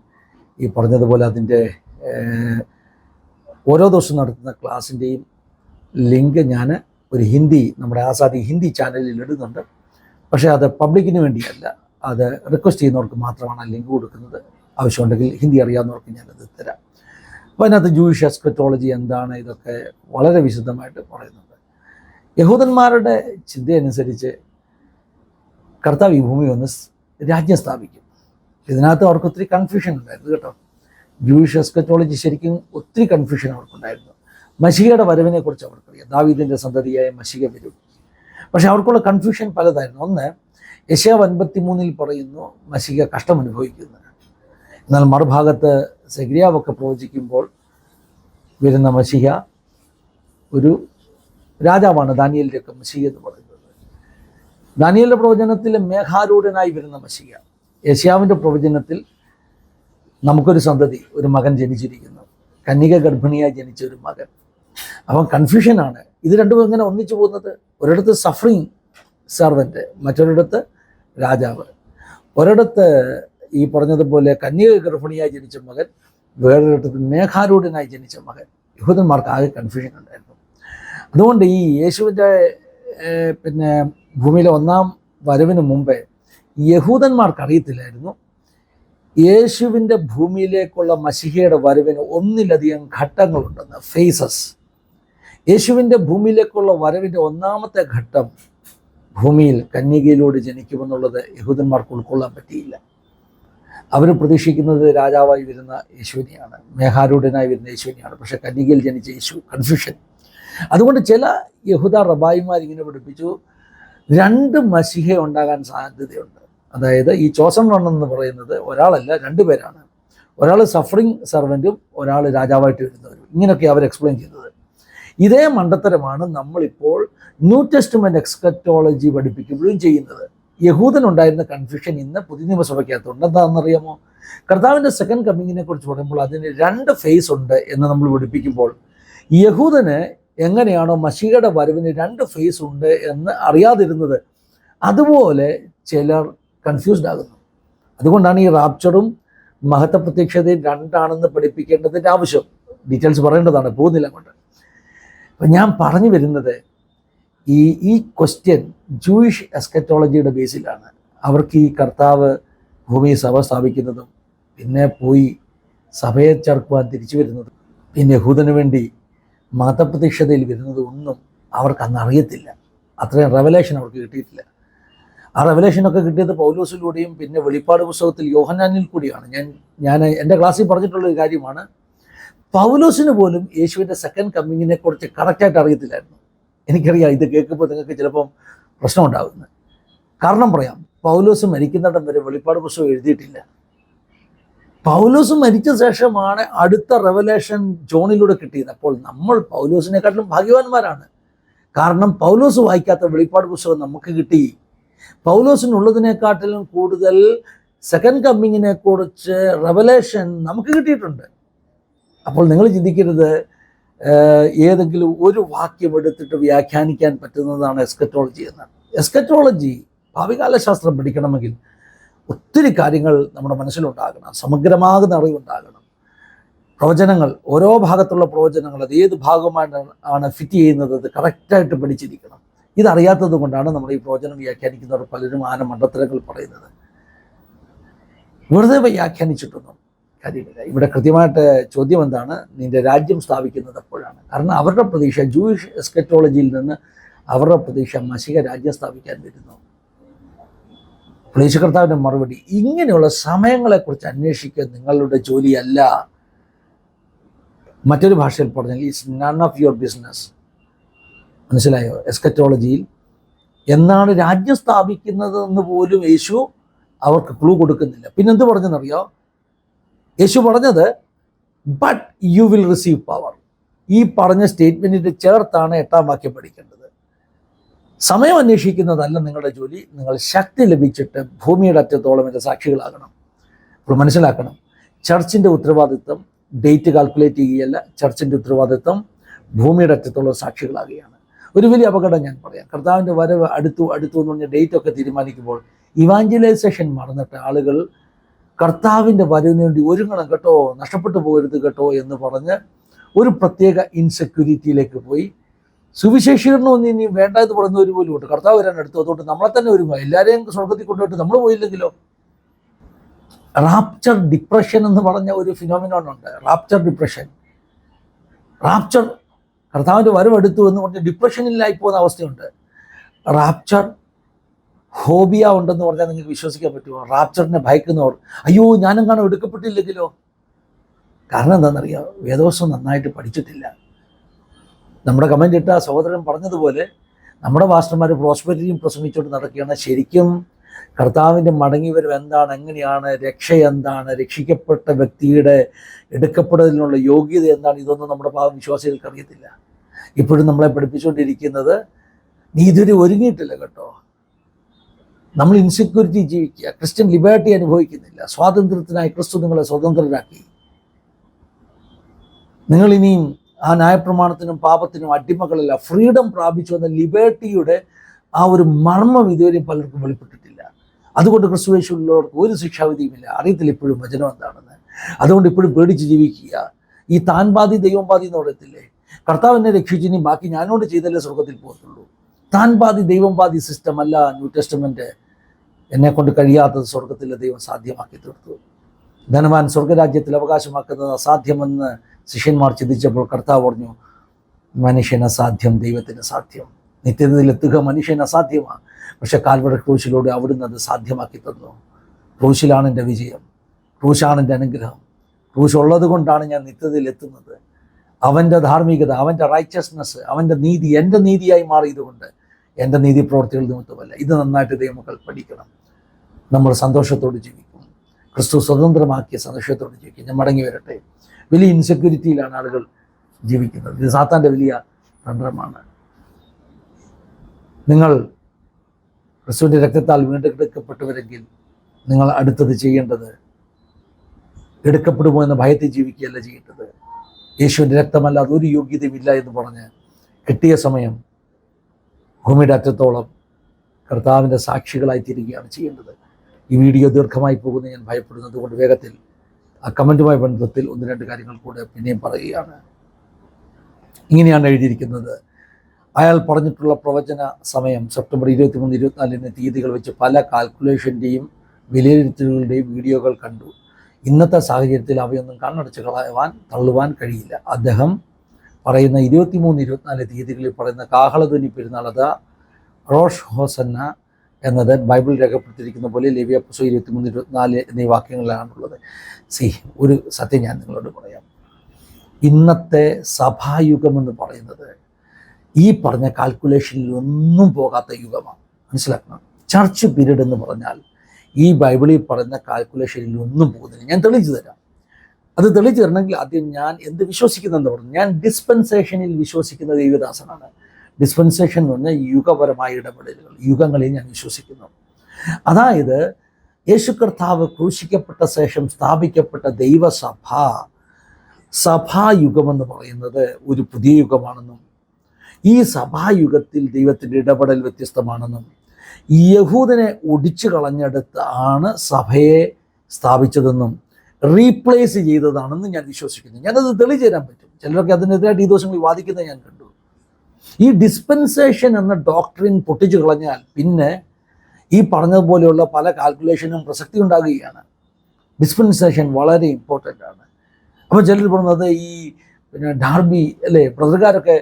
ഈ പറഞ്ഞതുപോലെ അതിന്റെ ഓരോ ദിവസവും നടത്തുന്ന ക്ലാസ്സിന്റെയും ലിങ്ക് ഞാൻ ഒരു ഹിന്ദി നമ്മുടെ ആസാദി ഹിന്ദി ചാനലിൽ ഇടുന്നുണ്ട്. പക്ഷേ അത് പബ്ലിക്കിന് വേണ്ടിയല്ല. അത് റിക്വസ്റ്റ് ചെയ്യുന്നവർക്ക് മാത്രമാണ് ലിങ്ക് കൊടുക്കുന്നത്. ആവശ്യമുണ്ടെങ്കിൽ ഹിന്ദി അറിയാവുന്നവർക്ക് ഞാനത് തരാം. അപ്പോൾ അതിനകത്ത് ജൂയിഷ് എസ്കറ്റോളജി എന്താണ് ഇതൊക്കെ വളരെ വിശദമായിട്ട് പറയുന്നുണ്ട്. യഹൂദന്മാരുടെ ചിന്തയനുസരിച്ച് കർത്താവ് ഈ ഭൂമി ഒന്ന് രാജ്യം സ്ഥാപിക്കും. ഇതിനകത്ത് അവർക്ക് ഒത്തിരി കൺഫ്യൂഷൻ ഉണ്ടായിരുന്നു കേട്ടോ. ജൂയിഷ് എസ്കറ്റോളജി ശരിക്കും ഒത്തിരി കൺഫ്യൂഷൻ അവർക്കുണ്ടായിരുന്നു. മഷികയുടെ വരവിനെ കുറിച്ച് അവർക്കറിയാം. ദാവീദിന്റെ സന്തതിയായ മഷിക വരും പക്ഷെ അവർക്കുള്ള കൺഫ്യൂഷൻ പലതായിരുന്നു. ഒന്ന് യശാവ് അൻപത്തി മൂന്നിൽ പറയുന്നു മഷിക കഷ്ടം അനുഭവിക്കുന്നു എന്നാൽ മറുഭാഗത്ത് സെഗ്രിയാവൊക്കെ പ്രവചിക്കുമ്പോൾ വരുന്ന മഷിക ഒരു രാജാവാണ് ദാനിയലിന്റെയൊക്കെ മഷിക എന്ന് പറയുന്നത്. ദാനിയലിന്റെ പ്രവചനത്തിൽ മേഘാരൂഢനായി വരുന്ന മഷിക യശ്യാവിന്റെ പ്രവചനത്തിൽ നമുക്കൊരു സന്തതി ഒരു മകൻ ജനിച്ചിരിക്കുന്നു. കന്യക ഗർഭിണിയായി ജനിച്ച ഒരു മകൻ. അവൻ കൺഫ്യൂഷനാണ് ഇത് രണ്ടും എങ്ങനെ ഒന്നിച്ചു പോകുന്നത്? ഒരിടത്ത് സഫറിങ് സെർവന്റ് മറ്റൊരിടത്ത് രാജാവ്. ഒരിടത്ത് ഈ പറഞ്ഞതുപോലെ കന്യക ഗർഭിണിയായി ജനിച്ച മകൻ വേറൊരിടത്ത് മേഘാരൂഢനായി ജനിച്ച മകൻ. യഹൂദന്മാർക്ക് ആകെ കൺഫ്യൂഷൻ ഉണ്ടായിരുന്നു. അതുകൊണ്ട് ഈ യേശുവിന്റെ പിന്നെ ഭൂമിയിലെ ഒന്നാം വരവിന് മുമ്പേ യഹൂദന്മാർക്ക് അറിയത്തില്ലായിരുന്നു യേശുവിന്റെ ഭൂമിയിലേക്കുള്ള മഷിഹയുടെ വരവിന് ഒന്നിലധികം ഘട്ടങ്ങളുണ്ടെന്ന് ഫേസസ് യേശുവിന്റെ ഭൂമിയിലേക്കുള്ള വരവിന്റെ ഒന്നാമത്തെ ഘട്ടം ഭൂമിയിൽ കന്യകയിലൂടെ ജനിക്കുമെന്നുള്ളത് യഹൂദന്മാർക്ക് ഉൾക്കൊള്ളാൻ പറ്റിയില്ല. അവർ പ്രതീക്ഷിക്കുന്നത് രാജാവായി വരുന്ന യേശുവിനെയാണ് മേഘാരൂഢനായി വരുന്ന യേശുവിനെയാണ്. പക്ഷെ കന്യകയിൽ ജനിച്ച യേശു കൺഫ്യൂഷൻ അതുകൊണ്ട് ചില യഹൂദ റബായിമാർ ഇങ്ങനെ പഠിപ്പിച്ചു രണ്ട് മസിഹ ഉണ്ടാകാൻ സാധ്യതയുണ്ട്. അതായത് ഈ ചോസൺ വൺ എന്ന് പറയുന്നത് ഒരാളല്ല രണ്ടുപേരാണ് ഒരാൾ സഫറിങ് സർവന്റും ഒരാൾ രാജാവായിട്ട് വരുന്നവരും. ഇങ്ങനെയൊക്കെ അവർ എക്സ്പ്ലെയിൻ ചെയ്തത്. ഇതേ മണ്ടത്തരമാണ് നമ്മളിപ്പോൾ ന്യൂ ടെസ്റ്റ്മെന്റ് എക്സ്കറ്റോളജി പഠിപ്പിക്കുമ്പോഴും ചെയ്യുന്നത്. യഹൂദനുണ്ടായിരുന്ന കൺഫ്യൂഷൻ ഇന്ന് പുതിയ നിയമസഭയ്ക്കകത്തുണ്ട് എന്താണെന്നറിയാമോ? കർത്താവിന്റെ സെക്കൻഡ് കമ്മിങ്ങിനെ കുറിച്ച് പറയുമ്പോൾ അതിന് രണ്ട് ഫേസ് ഉണ്ട് എന്ന് നമ്മൾ പഠിപ്പിക്കുമ്പോൾ യഹൂദന് എങ്ങനെയാണോ മഷിയുടെ വരവിന് രണ്ട് ഫേസ് ഉണ്ട് എന്ന് അറിയാതിരുന്നത് അതുപോലെ ചിലർ കൺഫ്യൂസ്ഡ് ആകുന്നു. അതുകൊണ്ടാണ് ഈ റാപ്ചറും മഹത്വ പ്രത്യക്ഷതയും രണ്ടാണെന്ന് പഠിപ്പിക്കേണ്ടതിന്റെ ആവശ്യം. ഡീറ്റെയിൽസ് പറയേണ്ടതാണ് പോകുന്നില്ല അങ്ങോട്ട്. അപ്പം ഞാൻ പറഞ്ഞു വരുന്നത് ഈ ഈ ക്വസ്റ്റ്യൻ ജൂയിഷ് എസ്കറ്റോളജിയുടെ ബേസിലാണ് അവർക്ക് ഈ കർത്താവ് ഭൂമി സഭ സ്ഥാപിക്കുന്നതും പിന്നെ പോയി സഭയെ ചേർക്കുവാൻ തിരിച്ചു വരുന്നതും പിന്നെ യഹൂദന് വേണ്ടി മതപ്രതീക്ഷതയിൽ വരുന്നതും ഒന്നും അവർക്ക് അന്ന് അറിയത്തില്ല. അത്രയും റെവലേഷൻ അവർക്ക് കിട്ടിയിട്ടില്ല. ആ റെവലേഷനൊക്കെ കിട്ടിയത് പൗലോസിലൂടെയും പിന്നെ വെളിപ്പാട് പുസ്തകത്തിൽ യോഹനാനിൽ കൂടിയാണ്. ഞാൻ ഞാൻ എന്റെ ക്ലാസ്സിൽ പറഞ്ഞിട്ടുള്ള ഒരു കാര്യമാണ്. പൗലോസിന് പോലും യേശുവിന്റെ സെക്കൻഡ് കമ്മിങ്ങിനെ കുറിച്ച് കറക്റ്റായിട്ട് അറിയത്തില്ലായിരുന്നു. എനിക്കറിയാം ഇത് കേൾക്കുമ്പോൾ നിങ്ങൾക്ക് ചിലപ്പം പ്രശ്നം ഉണ്ടാകുന്നത് കാരണം പറയാം പൗലോസ് മരിക്കുന്നിടം വരെ വെളിപ്പാട് പുസ്തകം എഴുതിയിട്ടില്ല. പൗലോസ് മരിച്ച ശേഷമാണ് അടുത്ത റെവലേഷൻ ജോണിലൂടെ കിട്ടിയത്. അപ്പോൾ നമ്മൾ പൗലോസിനെക്കാട്ടിലും ഭാഗ്യവാന്മാരാണ്. കാരണം പൗലോസ് വായിക്കാത്ത വെളിപ്പാട് പുസ്തകം നമുക്ക് കിട്ടി. പൗലോസിനുള്ളതിനെക്കാട്ടിലും കൂടുതൽ സെക്കൻഡ് കമ്മിങ്ങിനെ കുറിച്ച് റെവലേഷൻ നമുക്ക് കിട്ടിയിട്ടുണ്ട്. അപ്പോൾ നിങ്ങൾ ചിന്തിക്കരുത് ഏതെങ്കിലും ഒരു വാക്യം എടുത്തിട്ട് വ്യാഖ്യാനിക്കാൻ പറ്റുന്നതാണ് എസ്കറ്റോളജി എന്ന്. എസ്കറ്റോളജി ഭാവികാല ശാസ്ത്രം പഠിക്കണമെങ്കിൽ ഒത്തിരി കാര്യങ്ങൾ നമ്മുടെ മനസ്സിലുണ്ടാകണം സമഗ്രമാകുന്ന അറിവുണ്ടാകണം. പ്രവചനങ്ങൾ ഓരോ ഭാഗത്തുള്ള പ്രവചനങ്ങൾ അത് ഏത് ഭാഗമായിട്ടാണ് ആണ് ഫിറ്റ് ചെയ്യുന്നത് അത് കറക്റ്റായിട്ട് പഠിച്ചിരിക്കണം. ഇതറിയാത്തത് കൊണ്ടാണ് നമ്മൾ ഈ പ്രവചനം വ്യാഖ്യാനിക്കുന്നവർ പലരും ആന മണ്ഡത്തരങ്ങൾ പറയുന്നത്. വെറുതെ വ്യാഖ്യാനിച്ചിട്ടൊന്നും കാര്യമില്ല. ഇവിടെ കൃത്യമായിട്ട് ചോദ്യം എന്താണ് നിന്റെ രാജ്യം സ്ഥാപിക്കുന്നത് എപ്പോഴാണ്? കാരണം അവരുടെ പ്രതീക്ഷ ജൂയിഷ് എസ്കറ്റോളജിയിൽ നിന്ന് അവരുടെ പ്രതീക്ഷ മസിക രാജ്യം സ്ഥാപിക്കാൻ വരുന്നു. പ്രതീക്ഷ കർത്താവിന്റെ മറുപടി ഇങ്ങനെയുള്ള സമയങ്ങളെക്കുറിച്ച് അന്വേഷിക്കുക നിങ്ങളുടെ ജോലിയല്ല. മറ്റൊരു ഭാഷയിൽ പറഞ്ഞാൽ it's none of your business മനസ്സിലായോ? എസ്കറ്റോളജിയിൽ എന്നാണ് രാജ്യം സ്ഥാപിക്കുന്നത് എന്ന് പോലും യേശു അവർക്ക് ക്ലൂ കൊടുക്കുന്നില്ല. പിന്നെന്ത് പറഞ്ഞെന്നറിയോ? യേശു പറഞ്ഞത് but you will receive power ഈ പറഞ്ഞ സ്റ്റേറ്റ്മെന്റിന്റെ ചേർത്താണ് എട്ടാം വാക്യം പഠിക്കേണ്ടത്. സമയം അന്വേഷിക്കുന്നതല്ല നിങ്ങളുടെ ജോലി. നിങ്ങൾ ശക്തി ലഭിച്ചിട്ട് ഭൂമിയുടെ അറ്റത്തോളം എന്റെ സാക്ഷികളാകണം. അപ്പോൾ മനസ്സിലാക്കണം ചർച്ചിന്റെ ഉത്തരവാദിത്വം ഡേറ്റ് കാൽക്കുലേറ്റ് ചെയ്യുകയല്ല. ചർച്ചിന്റെ ഉത്തരവാദിത്വം ഭൂമിയുടെ അറ്റത്തോളം സാക്ഷികളാകുകയാണ്. ഒരു വലിയ അപകടം ഞാൻ പറയാം. കർത്താവിന്റെ വരവ് അടുത്തു അടുത്തു എന്ന് പറഞ്ഞ ഡേറ്റ് ഒക്കെ തീരുമാനിക്കുമ്പോൾ ഇവാഞ്ചലൈസേഷൻ മറന്നിട്ട് ആളുകൾ കർത്താവിന്റെ വരവിന് വേണ്ടി ഒരുങ്ങണം കേട്ടോ നഷ്ടപ്പെട്ടു പോകരുത് കേട്ടോ എന്ന് പറഞ്ഞ് ഒരു പ്രത്യേക ഇൻസെക്യൂരിറ്റിയിലേക്ക് പോയി. സുവിശേഷീകരണമൊന്നും ഇനി വേണ്ട എന്ന് ഒരു പോലും ഉണ്ട്. കർത്താവ് വരാൻ എടുത്തു അതുകൊണ്ട് നമ്മളെ തന്നെ ഒരുങ്ങുക. എല്ലാവരെയും സ്വർഗത്തിൽ കൊണ്ടുപോയിട്ട് നമ്മൾ പോയില്ലെങ്കിലോ? റാപ്ചർ ഡിപ്രഷൻ എന്ന് പറഞ്ഞ ഒരു ഫിനോമിനോൺ ഉണ്ട്. റാപ്ചർ ഡിപ്രഷൻ റാപ്ചർ കർത്താവിന്റെ വരവെടുത്തു എന്ന് പറഞ്ഞ് ഡിപ്രഷനിലായി പോകുന്ന അവസ്ഥയുണ്ട്. റാപ്ചർ ഹോബിയ ഉണ്ടെന്ന് പറഞ്ഞാൽ നിങ്ങൾക്ക് വിശ്വസിക്കാൻ പറ്റുമോ? റാപ്ചറിനെ ഭയക്കുന്നവർ അയ്യോ ഞാനും കാണാൻ എടുക്കപ്പെട്ടില്ലെങ്കിലോ? കാരണം എന്താണെന്നറിയാം? വേദോസം നന്നായിട്ട് പഠിച്ചിട്ടില്ല. നമ്മുടെ കമന്റ് ഇട്ട സഹോദരൻ പറഞ്ഞതുപോലെ നമ്മുടെ മാസ്റ്റർമാർ പ്രോസ്പെരിറ്റിയും പ്രസംഗിച്ചുകൊണ്ട് നടക്കുകയാണ്. ശരിക്കും കർത്താവിന്റെ മടങ്ങിവരവ് എന്താണ് എങ്ങനെയാണ് രക്ഷ എന്താണ് രക്ഷിക്കപ്പെട്ട വ്യക്തിയുടെ എടുക്കപ്പെടുന്നതിനുള്ള യോഗ്യത എന്താണ് ഇതൊന്നും നമ്മുടെ പാവ വിശ്വാസികൾക്ക് അറിയത്തില്ല. ഇപ്പോഴും നമ്മളെ പഠിപ്പിച്ചുകൊണ്ടിരിക്കുന്നത് നീ ഇതുവരെ ഒരുങ്ങിയിട്ടില്ല കേട്ടോ. നമ്മൾ ഇൻസെക്യൂരിറ്റി ജീവിക്കുക ക്രിസ്ത്യൻ ലിബേർട്ടി അനുഭവിക്കുന്നില്ല. സ്വാതന്ത്ര്യത്തിനായി ക്രിസ്തു നിങ്ങളെ സ്വതന്ത്രരാക്കി. നിങ്ങൾ ഇനിയും ആ ന്യായപ്രമാണത്തിനും പാപത്തിനും അടിമകളല്ല ഫ്രീഡം പ്രാപിച്ചു വന്ന ലിബേർട്ടിയുടെ ആ ഒരു മർമ്മം ഇതുവരെയും പലർക്കും വെളിപ്പെട്ടിട്ടില്ല. അതുകൊണ്ട് ക്രിസ്തുവേശുള്ളവർക്ക് ഒരു ശിക്ഷാവിധിയുമില്ല. അറിയത്തില്ല ഇപ്പോഴും വചനം എന്താണെന്ന്. അതുകൊണ്ട് ഇപ്പോഴും പേടിച്ച് ജീവിക്കുക. ഈ താൻ ബാധി ദൈവം ബാധി എന്ന് പറയത്തില്ലേ? കർത്താവ് എന്നെ രക്ഷിച്ചിനി ബാക്കി ഞാനോട് ചെയ്തല്ലേ സ്വർഗത്തിൽ പോകത്തുള്ളൂ. താൻ ബാധി ദൈവം ബാധി സിസ്റ്റം അല്ല ന്യൂ ടെസ്റ്റമെന്റ് എന്നെ കൊണ്ട് കഴിയാത്തത് സ്വർഗത്തിലെ ദൈവം സാധ്യമാക്കി തീർത്തു. ധനവാൻ സ്വർഗരാജ്യത്തിൽ അവകാശമാക്കുന്നത് അസാധ്യമെന്ന് ശിഷ്യന്മാർ ചിന്തിച്ചപ്പോൾ കർത്താവ് പറഞ്ഞു മനുഷ്യന് അസാധ്യം ദൈവത്തിന് സാധ്യം. നിത്യതയിലെത്തുക മനുഷ്യന് അസാധ്യമാണ് പക്ഷെ കാൽവട ക്രൂശിലൂടെ അവിടുന്ന് അത് സാധ്യമാക്കി തന്നു. ക്രൂശിലാണ് എന്റെ വിജയം. ക്രൂശാണ് എന്റെ അനുഗ്രഹം. ക്രൂശ് ഉള്ളത് കൊണ്ടാണ് ഞാൻ നിത്യതയിലെത്തുന്നത് അവന്റെ ധാർമ്മികത അവന്റെ റൈച്ചസ്നെസ് അവന്റെ നീതി എന്റെ നീതിയായി മാറിയതുകൊണ്ട് എന്റെ നീതി പ്രവർത്തികൾ നിമിത്തമല്ല. ഇത് നന്നായിട്ട് ദൈവമക്കൾ പഠിക്കണം. നമ്മൾ സന്തോഷത്തോട് ജീവിക്കും. ക്രിസ്തു സ്വതന്ത്രമാക്കിയ സന്തോഷത്തോട് ജീവിക്കും. ഞാൻ മടങ്ങി വരട്ടെ. വലിയ ഇൻസെക്യൂരിറ്റിയിലാണ് ആളുകൾ ജീവിക്കുന്നത്. ഇത് സാത്താന്റെ വലിയ തന്ത്രമാണ്. നിങ്ങൾ ക്രിസ്തുവിന്റെ രക്തത്താൽ വീണ്ടെടുക്കപ്പെട്ടവരെങ്കിൽ നിങ്ങൾ അടുത്തത് ചെയ്യേണ്ടത് എടുക്കപ്പെടുമോ എന്ന ഭയത്തിൽ ജീവിക്കുകയല്ല ചെയ്യേണ്ടത്. യേശുവിന്റെ രക്തമല്ലാതെ ഒരു യോഗ്യതയുമില്ല എന്ന് പറഞ്ഞ് കിട്ടിയ സമയം ഭൂമിയുടെ അറ്റത്തോളം കർത്താവിന്റെ സാക്ഷികളായി തീരുകയാണ് ചെയ്യേണ്ടത്. ഈ വീഡിയോ ദീർഘമായി പോകുന്ന. ഞാൻ ഭയപ്പെടുന്നത് കൊണ്ട് വേഗത്തിൽ ആ കമന്റുമായി ബന്ധത്തിൽ ഒന്ന് രണ്ട് കാര്യങ്ങൾ കൂടെ പിന്നെയും പറയുകയാണ്. ഇങ്ങനെയാണ് എഴുതിയിരിക്കുന്നത്. അയാൾ പറഞ്ഞിട്ടുള്ള പ്രവചന സമയം സെപ്റ്റംബർ ഇരുപത്തി മൂന്ന് ഇരുപത്തിനാലിന് തീയതികൾ വെച്ച് പല കാൽക്കുലേഷന്റെയും വിലയിരുത്തലുകളുടെയും വീഡിയോകൾ കണ്ടു. ഇന്നത്തെ സാഹചര്യത്തിൽ അവയൊന്നും കണ്ണടച്ച് കളയുവാൻ തള്ളുവാൻ കഴിയില്ല. അദ്ദേഹം പറയുന്ന ഇരുപത്തിമൂന്ന് ഇരുപത്തിനാല് തീയതികളിൽ പറയുന്ന കാഹളധ്വനി പെരുന്നാൾ അത് റോഷ് ഹോസന്ന എന്നത് ബൈബിൾ രേഖപ്പെടുത്തിയിരിക്കുന്ന പോലെ ലേവിയ പുസ്തകം ഇരുപത്തിമൂന്ന് ഇരുപത്തിനാല് എന്നീ വാക്യങ്ങളിലാണുള്ളത്. സി ഒരു സത്യം ഞാൻ നിങ്ങളോട് പറയാം. ഇന്നത്തെ സഭായുഗം എന്ന് പറയുന്നത് ഈ പറഞ്ഞ കാൽക്കുലേഷനിൽ ഒന്നും പോകാത്ത യുഗമാണ്. മനസ്സിലാക്കണം? ചർച്ച് പീരീഡ് എന്ന് പറഞ്ഞാൽ ഈ ബൈബിളിൽ പറയുന്ന കാൽക്കുലേഷനിൽ ഒന്നും പോകുന്നില്ല. ഞാൻ തെളിയിച്ചു തരാം. അത് തെളിയിച്ചു തരണമെങ്കിൽ ആദ്യം ഞാൻ എന്ത് വിശ്വസിക്കുന്നെന്ന് പറഞ്ഞു. ഞാൻ ഡിസ്പെൻസേഷനിൽ വിശ്വസിക്കുന്ന ദൈവദാസനാണ്. ഡിസ്പെൻസേഷൻ എന്ന് പറഞ്ഞാൽ യുഗപരമായ ഇടപെടലുകൾ യുഗങ്ങളിൽ ഞാൻ വിശ്വസിക്കുന്നു. അതായത് യേശു കർത്താവ് ക്രൂശിക്കപ്പെട്ട ശേഷം സ്ഥാപിക്കപ്പെട്ട ദൈവസഭ സഭായുഗമെന്ന് പറയുന്നത് ഒരു പുതിയ യുഗമാണെന്നും ഈ സഭായുഗത്തിൽ ദൈവത്തിന്റെ ഇടപെടൽ വ്യത്യസ്തമാണെന്നും യഹൂദനെ ഒടിച്ചു കളഞ്ഞെടുത്താണ് സഭയെ സ്ഥാപിച്ചതെന്നും റീപ്ലേസ് ചെയ്തതാണെന്ന് ഞാൻ വിശ്വസിക്കുന്നു. ഞാനത് തെളിച്ചു തരാൻ പറ്റും. ചിലരൊക്കെ അതിനെതിരായിട്ട് ഈ ദിവസങ്ങളിൽ വാദിക്കുന്നത് ഞാൻ കണ്ടു. ഈ ഡിസ്പെൻസേഷൻ എന്ന ഡോക്ടറിൻ പൊട്ടിച്ചു കളഞ്ഞാൽ പിന്നെ ഈ പറഞ്ഞതുപോലെയുള്ള പല കാൽക്കുലേഷനും പ്രസക്തി ഉണ്ടാകുകയാണ്. ഡിസ്പെൻസേഷൻ വളരെ ഇമ്പോർട്ടന്റ് ആണ്. അപ്പോൾ ചിലർ പറഞ്ഞത് ഈ പിന്നെ ഡാർബി അല്ലേ ബ്രദർകാരൊക്കെ